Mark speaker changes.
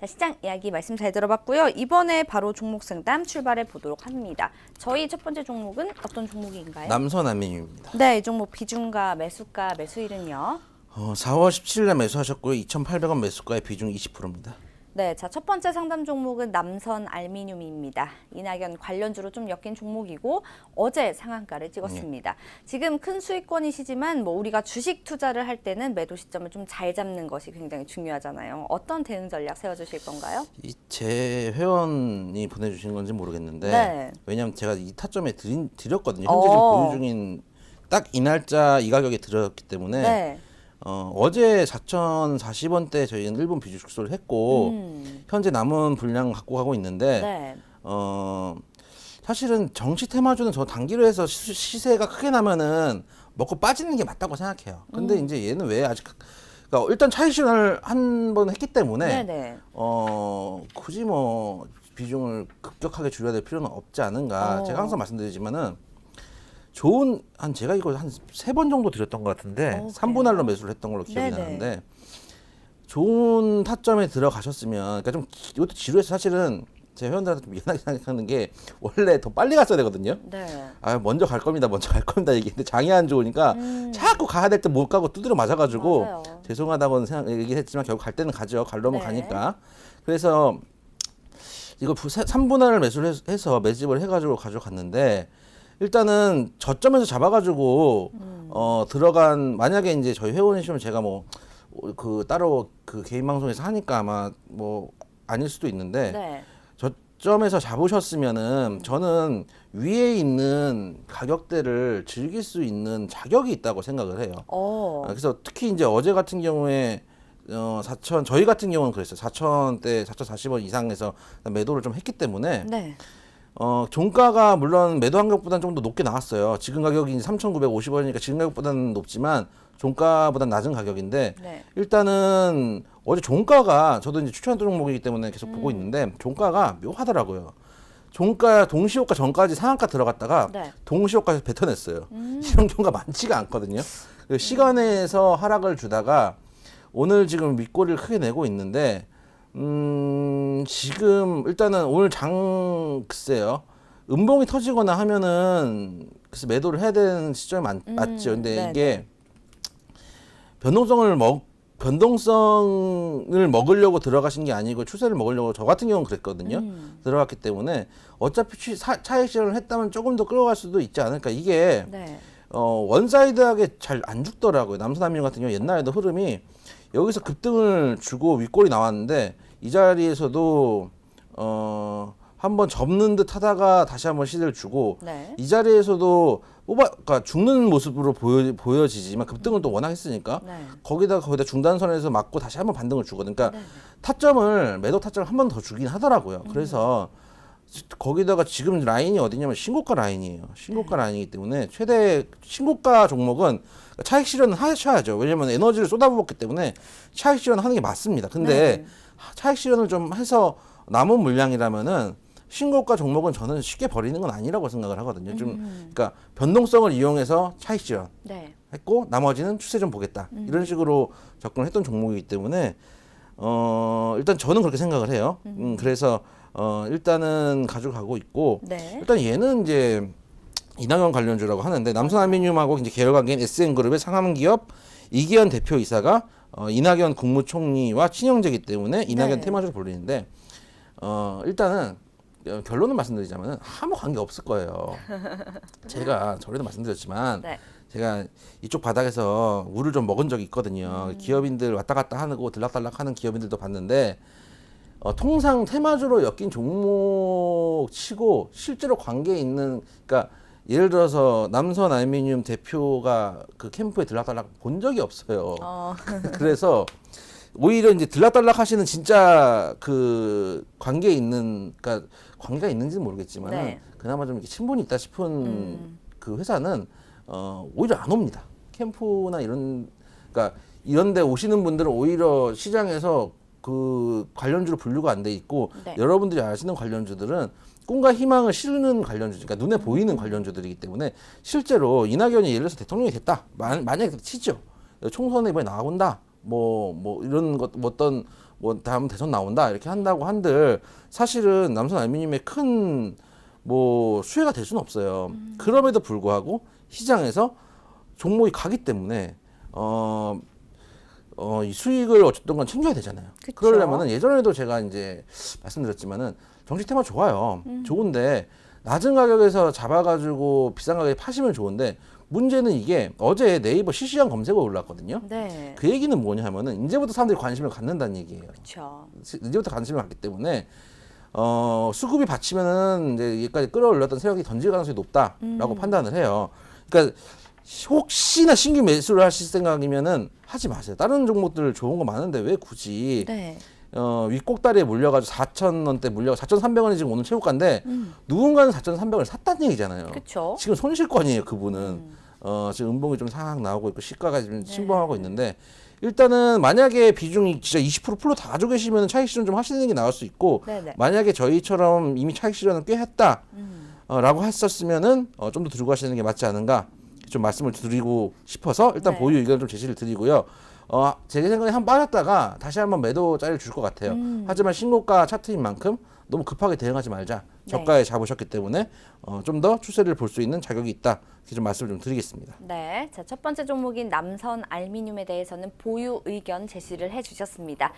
Speaker 1: 자, 시장 이야기 말씀 잘 들어봤고요. 이번에 바로 종목 상담 출발해 보도록 합니다. 저희 첫 번째 종목은 어떤 종목인가요?
Speaker 2: 남선 아미뉴입니다.
Speaker 1: 네, 이 종목 비중가, 매수가, 매수일은요.
Speaker 2: 어, 4월 17일에 매수하셨고요. 2,800원 매수가의 비중 20%입니다.
Speaker 1: 네, 자, 첫 번째 상담 종목은 남선 알미늄입니다. 이낙연 관련주로 좀 엮인 종목이고 어제 상한가를 찍었습니다. 지금 큰 수익권이시지만 뭐 우리가 주식 투자를 할 때는 매도 시점을 좀 잘 잡는 것이 굉장히 중요하잖아요. 어떤 대응 전략 세워 주실 건가요?
Speaker 2: 이 제 회원이 보내주신 건지 모르겠는데
Speaker 1: 네.
Speaker 2: 왜냐하면 제가 이 타점에 드린, 드렸거든요. 현재 지금
Speaker 1: 어.
Speaker 2: 보유 중인 딱 이 날짜 이 가격에 드렸기 때문에
Speaker 1: 네.
Speaker 2: 어, 어제 4,040원대 저희는 일본 비중 축소를 했고
Speaker 1: 음.
Speaker 2: 현재 남은 분량 갖고 가고 있는데
Speaker 1: 네.
Speaker 2: 어 사실은 정치 테마주는 저 단기로 해서 시, 시세가 크게 나면은 먹고 빠지는 게 맞다고 생각해요. 근데
Speaker 1: 음.
Speaker 2: 이제 얘는 왜 아직 그러니까 일단 차익 실현을 한 번 했기 때문에
Speaker 1: 네네.
Speaker 2: 어 굳이 뭐 비중을 급격하게 줄여야 될 필요는 없지 않은가.
Speaker 1: 어.
Speaker 2: 제가 항상 말씀드리지만은 좋은 한 제가 이거 한세 번 정도 드렸던 것 같은데
Speaker 1: 어,
Speaker 2: 삼 3분 할로 매수를 했던 걸로 기억이
Speaker 1: 네네.
Speaker 2: 나는데 좋은 타점에 들어가셨으면 그러니까 좀 기- 이것도 지루해서 사실은 제 회원들한테 좀 미안하게 생각하는 게 원래 더 빨리 갔어야 되거든요.
Speaker 1: 네.
Speaker 2: 아 먼저 갈 겁니다, 먼저 갈 겁니다 얘기했는데 장이 안 좋으니까 자꾸 가야 될 때 못 가고 두드려 맞아가지고
Speaker 1: 음. 맞아요.
Speaker 2: 죄송하다고는 생각 얘기했지만 결국 갈 때는 가죠. 갈려면
Speaker 1: 네.
Speaker 2: 가니까. 그래서 이거 3분할을 매수를 해서- 해서 매집을 해가지고 가져갔는데 일단은 저점에서 잡아가지고
Speaker 1: 음.
Speaker 2: 어 들어간 만약에 이제 저희 회원이시면 제가 뭐 그 따로 그 개인 방송에서 하니까 아마 뭐 아닐 수도 있는데
Speaker 1: 네.
Speaker 2: 저점에서 잡으셨으면은 저는 위에 있는 가격대를 즐길 수 있는 자격이 있다고 생각을 해요.
Speaker 1: 어.
Speaker 2: 아, 그래서 특히 이제 어제 같은 경우에 어 4천 저희 같은 경우는 그랬어요. 4천 대 4,040원 이상에서 매도를 좀 했기 때문에
Speaker 1: 네.
Speaker 2: 어 종가가 물론 매도 한격보다는 좀 더 높게 나왔어요. 지금 가격이 3,950원이니까 지금 가격보다는 높지만 종가보다 낮은 가격인데
Speaker 1: 네.
Speaker 2: 일단은 어제 종가가 저도 이제 추천 종목이기 때문에 계속 보고 있는데 종가가 묘하더라고요. 종가 동시호가 전까지 상한가 들어갔다가
Speaker 1: 네.
Speaker 2: 동시호가에서 뱉어냈어요. 이런 경우가 많지가 않거든요. 그 시간에서 하락을 주다가 오늘 지금 윗꼬리를 크게 내고 있는데 음 지금 일단은 오늘 장 글쎄요 음봉이 터지거나 하면은 글쎄 매도를 해야 되는 시점이 맞, 맞죠. 근데
Speaker 1: 네네.
Speaker 2: 이게 변동성을 먹 변동성을 먹으려고 들어가신 게 아니고 추세를 먹으려고 저 같은 경우는 그랬거든요.
Speaker 1: 음.
Speaker 2: 들어갔기 때문에 어차피 취- 사- 차익 실현을 했다면 조금 더 끌어갈 수도 있지 않을까. 이게
Speaker 1: 네.
Speaker 2: 어, 원사이드하게 잘 안 죽더라고요. 남서남용 같은 경우 옛날에도 흐름이 여기서 급등을 주고 윗골이 나왔는데 이 자리에서도 어, 한번 접는 듯 하다가 다시 한번 시대를 주고
Speaker 1: 네.
Speaker 2: 이 자리에서도 뽑아, 그러니까 죽는 모습으로 보여, 보여지지만 급등을 또 워낙 했으니까
Speaker 1: 네.
Speaker 2: 거기다 거기다 중단선에서 맞고 다시 한번 반등을 주거든. 그러니까
Speaker 1: 네.
Speaker 2: 타점을 매도 타점을 한 번 더 주긴 하더라고요.
Speaker 1: 음.
Speaker 2: 그래서 거기다가 지금 라인이 어디냐면 신고가 라인이에요. 신고가
Speaker 1: 네.
Speaker 2: 라인이기 때문에 최대 신고가 종목은 차익 실현은 하셔야죠. 왜냐면 에너지를 쏟아부었기 때문에 차익 실현 하는 게 맞습니다. 근데
Speaker 1: 네.
Speaker 2: 차익 실현을 좀 해서 남은 물량이라면은 신고가 종목은 저는 쉽게 버리는 건 아니라고 생각을 하거든요. 좀
Speaker 1: 음.
Speaker 2: 그러니까 변동성을 이용해서 차익 실현
Speaker 1: 네.
Speaker 2: 했고 나머지는 추세 좀 보겠다 이런 식으로 접근을 했던 종목이기 때문에 어 일단 저는 그렇게 생각을 해요. 음, 그래서 어 일단은 가져가고 있고
Speaker 1: 네.
Speaker 2: 일단 얘는 이제 이낙연 관련주라고 하는데 남선알미늄하고 이제 계열 관계인 SN그룹의 상암기업 이기현 대표이사가 어, 이낙연 국무총리와 친형제이기 때문에 이낙연
Speaker 1: 네.
Speaker 2: 테마주를 불리는데 어 일단은 어, 결론을 말씀드리자면 아무 관계 없을 거예요. 제가 전에도 말씀드렸지만
Speaker 1: 네.
Speaker 2: 제가 이쪽 바닥에서 물을 좀 먹은 적이 있거든요.
Speaker 1: 음.
Speaker 2: 기업인들 왔다 갔다 하고 들락달락하는 기업인들도 봤는데 어, 통상 테마주로 엮인 종목 치고 실제로 관계 있는 그러니까 예를 들어서 남선 알미늄 대표가 그 캠프에 들락달락 본 적이 없어요.
Speaker 1: 어.
Speaker 2: 그래서 오히려 이제 들락달락 하시는 진짜 그 관계 있는 그러니까 관계가 있는지는 모르겠지만 은
Speaker 1: 네.
Speaker 2: 그나마 좀 이렇게 친분이 있다 싶은
Speaker 1: 음.
Speaker 2: 그 회사는 어 오히려 안 옵니다. 캠프나 이런 그러니까 이런 데 오시는 분들은 오히려 시장에서 그 관련주로 분류가 안 돼 있고
Speaker 1: 네.
Speaker 2: 여러분들이 아시는 관련주들은 꿈과 희망을 실는 관련주, 그러니까 눈에 보이는 관련주들이기 때문에 실제로 이낙연이 예를 들어서 대통령이 됐다. 만, 만약에 치죠. 총선에 이번에 나온다. 뭐뭐 이런 것뭐 어떤 뭐 다음 대선 나온다 이렇게 한다고 한들 사실은 남선 알미늄의 큰 뭐 수혜가 될 수는 없어요. 그럼에도 불구하고 시장에서 종목이 가기 때문에 어, 어, 이 수익을 어쨌든 간 챙겨야 되잖아요.
Speaker 1: 그쵸.
Speaker 2: 그러려면은 예전에도 제가 이제 말씀드렸지만은 정치 테마 좋아요. 좋은데 낮은 가격에서 잡아가지고 비싼 가격에 파시면 좋은데 문제는 이게 어제 네이버 실시간 검색어 올랐거든요.
Speaker 1: 네.
Speaker 2: 그 얘기는 뭐냐 하면은 이제부터 사람들이 관심을 갖는다는 얘기예요.
Speaker 1: 그렇죠.
Speaker 2: 이제부터 관심을 갖기 때문에 어, 수급이 받치면은 이제 여기까지 끌어올렸던 세력이 던질 가능성이 높다라고 판단을 해요. 그러니까 혹시나 신규 매수를 하실 생각이면은 하지 마세요. 다른 종목들 좋은 거 많은데 왜 굳이
Speaker 1: 네.
Speaker 2: 어, 윗꼭다리에 물려가지고 4천 원대 물려 4,300원이 지금 오늘 최고가인데 누군가는 4,300원을 샀다는 얘기잖아요.
Speaker 1: 그렇죠.
Speaker 2: 지금 손실권이에요 그분은 어, 지금 음봉이 좀 상향 나오고 있고 시가가 지금 침범하고 있는데 일단은 만약에 비중이 진짜 20% 풀로 다 가지고 계시면 차익 실현 좀 하시는 게 나을 수 있고
Speaker 1: 네네.
Speaker 2: 만약에 저희처럼 이미 차익 실현을 꽤 했다 어, 라고 했었으면은 어, 좀 더 들고 가시는 게 맞지 않은가 좀 말씀을 드리고 싶어서 일단
Speaker 1: 네.
Speaker 2: 보유 의견을 좀 제시를 드리고요. 어, 제 생각에 한 번 빠졌다가 다시 한번 매도 자리를 줄 것 같아요. 하지만 신고가 차트인 만큼 너무 급하게 대응하지 말자.
Speaker 1: 네.
Speaker 2: 저가에 잡으셨기 때문에 어, 좀 더 추세를 볼 수 있는 자격이 있다. 이렇게 좀 말씀을 좀 드리겠습니다.
Speaker 1: 네. 자, 첫 번째 종목인 남선 알미늄에 대해서는 보유 의견 제시를 해 주셨습니다.